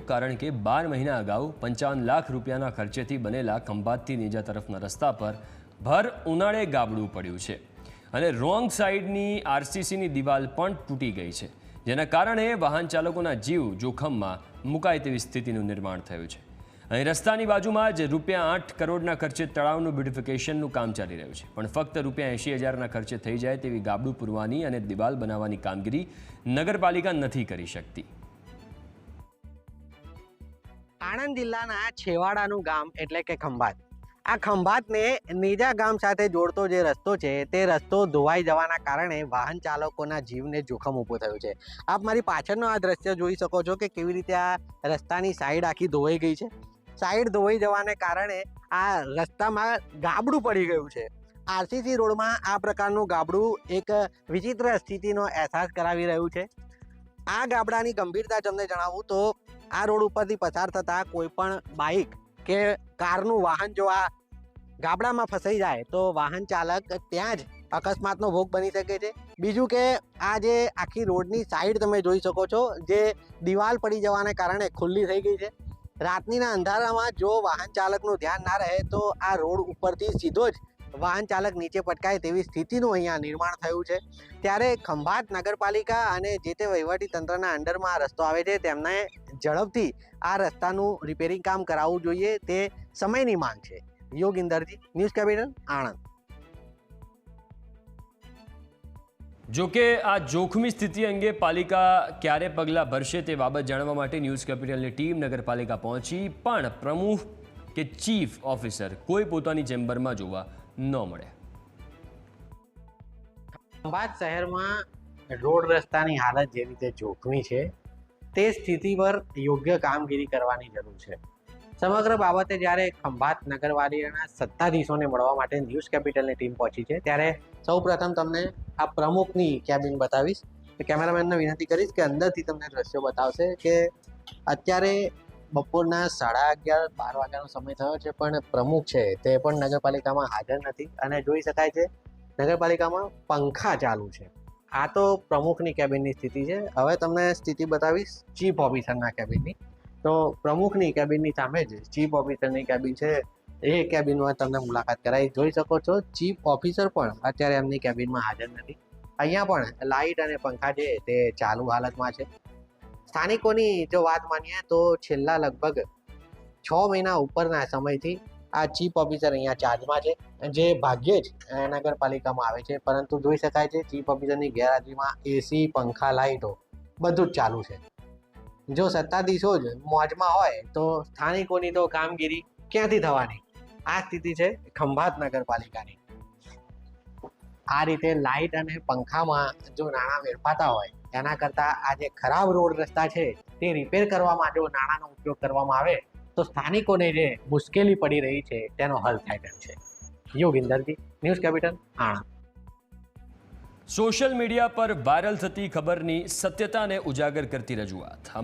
કારણ કે બાર મહિના અગાઉ પંચાવન લાખ રૂપિયાના ખર્ચેથી બનેલા ખંભાતથી નીજા તરફના રસ્તા પર ભર ઉનાળે ગાબડું પડ્યું છે. અને રોંગ સાઈડની આરસીસીની દિવાલ પણ તૂટી ગઈ છે, જેના કારણે વાહન ચાલકોના જીવ જોખમમાં મુકાય તેવી સ્થિતિનું નિર્માણ થયું છે. અહીં રસ્તાની બાજુમાં જ રૂપિયા આઠ કરોડના ખર્ચે તળાવનું બ્યુટિફિકેશનનું કામ ચાલી રહ્યું છે, પણ ફક્ત રૂપિયા એંશી હજારના ખર્ચે થઈ જાય તેવી ગાબડું પૂરવાની અને દિવાલ બનાવવાની કામગીરી નગરપાલિકા નથી કરી શકતી. આણંદ જિલ્લાના છેવાડાનું ગામ એટલે કે ખંભાત. આ ખંભાતને નીજા ગામ સાથે જોડતો જે રસ્તો છે, તે રસ્તો ધોવાઈ જવાના કારણે વાહન ચાલકોના જીવને જોખમ ઊભું થયું છે. આપ મારી પાછળનો આ દ્રશ્ય જોઈ શકો છો કે કેવી રીતે આ રસ્તાની સાઈડ આખી ધોવાઈ ગઈ છે. સાઈડ ધોવાઈ જવાને કારણે આ રસ્તામાં ગાબડું પડી ગયું છે. આરસીસી રોડમાં આ પ્રકારનું ગાબડું એક વિચિત્ર સ્થિતિનો અહેસાસ કરાવી રહ્યું છે. આ ગાબડાની ગંભીરતા તમને જણાવું તો આ રોડ ઉપરથી પસાર થતા કોઈ પણ બાઇક કે કારનું વાહન જો આ ગાબડામાં ફસાઈ જાય, તો વાહન ચાલક ત્યાં જ અકસ્માતનો ભોગ બની શકે છે. બીજું કે આ જે આખી રોડની સાઈડ તમે જોઈ શકો છો, જે દિવાલ પડી જવાને કારણે ખુલ્લી થઈ ગઈ છે. રાતનીના અંધારામાં જો વાહન ચાલકનું ધ્યાન ના રહે, તો આ રોડ ઉપરથી સીધો જ વાહન ચાલક નીચે પટકાય તેવી સ્થિતિનું અહીંયા નિર્માણ થયું છે. ત્યારે ખંભાત નગરપાલિકા અને જે તે વહીવટી તંત્રના અંડરમાં રસ્તો આવે છે, તેમને ઝડપથી આ રસ્તાનું રિપેરિંગ કામ કરાવવું જોઈએ તે સમયની માંગ છે. યોગ ઇન્દરજી ન્યૂઝ કેપિટલ આણંદ. જો કે આ જોખમી સ્થિતિ અંગે પાલિકા ક્યારે પગલાં ભરશે તે બાબત જાણવા માટે ન્યૂઝ કેપિટલની ટીમ નગરપાલિકા પહોંચી પણ પ્રમુખ કે ચીફ ઓફિસર કોઈ પોતાની ચેમ્બરમાં જોવા ન મળે. ખંભાત શહેરમાં રોડ રસ્તાની હાલત જે રીતે જોખમી છે. તે સ્થિતિ પર યોગ્ય કામગીરી કરવાની જરૂર છે. સમગ્ર બાબતે જ્યારે ખંભાત નગરપાલિકાના સત્તાધીશોને મળવા માટે ન્યૂઝ કેપિટલની ટીમ પહોંચી છે, ત્યારે સૌપ્રથમ તમને આ પ્રમુખની કેબિન બતાવીશ. તો કેમેરામેનને વિનંતી કરીશ કે અંદરથી તમને દ્રશ્યો બતાવશે કે અત્યારે બપોરના સાડા અગિયાર, બાર વાગ્યાનો સમય થયો છે, પણ પ્રમુખ છે તે પણ નગરપાલિકામાં હાજર નથી. અને જોઈ શકાય છે, નગરપાલિકામાં પંખા ચાલુ છે. આ તો પ્રમુખની કેબિનની સ્થિતિ છે. હવે તમને સ્થિતિ બતાવીશ ચીફ ઓફિસરના કેબિનની. તો પ્રમુખની કેબિનની સામે જ ચીફ ઓફિસરની કેબિન છે, એ કેબિનમાં તમને મુલાકાત કરાવી. જોઈ શકો છો, ચીફ ઓફિસર પણ અત્યારે એમની કેબિનમાં હાજર નથી. અહીંયા પણ લાઇટ અને પંખા છે, તે ચાલુ હાલતમાં છે. સ્થાનિકોની જો વાત માનીએ તો છેલ્લા લગભગ છ મહિના ઉપરના સમયથી આ ચીફ ઓફિસર અહીંયા ચાર્જમાં છે, જે ભાગ્યે જ નગરપાલિકામાં આવે છે. પરંતુ જોઈ શકાય છે, ચીફ ઓફિસરની ગેરહાજરીમાં એસી પંખા લાઇટો બધું જ ચાલુ છે. જો સત્તાધીશો જ મોજમાં હોય, તો સ્થાનિકોની તો કામગીરી ક્યાંથી થવાની? આ સ્થિતિ છે ખંભાત નગરપાલિકાની. આ રીતે લાઇટ અને પંખામાં જો નાણાં વેડફાતા હોય એના કરતાં આ જે ખરાબ રોડ રસ્તા છે, તે રિપેર કરવા માટે નાણાંનો ઉપયોગ કરવામાં આવે તો સ્થાનિકોને જે મુશ્કેલી પડી રહી છે, તેનો હલ થાય તેમ છે. Yogindarji news capital, Anand. Social media પર વાયરલ થતી ખબરની સત્યતાને ઉજાગર કરતી રજૂઆત.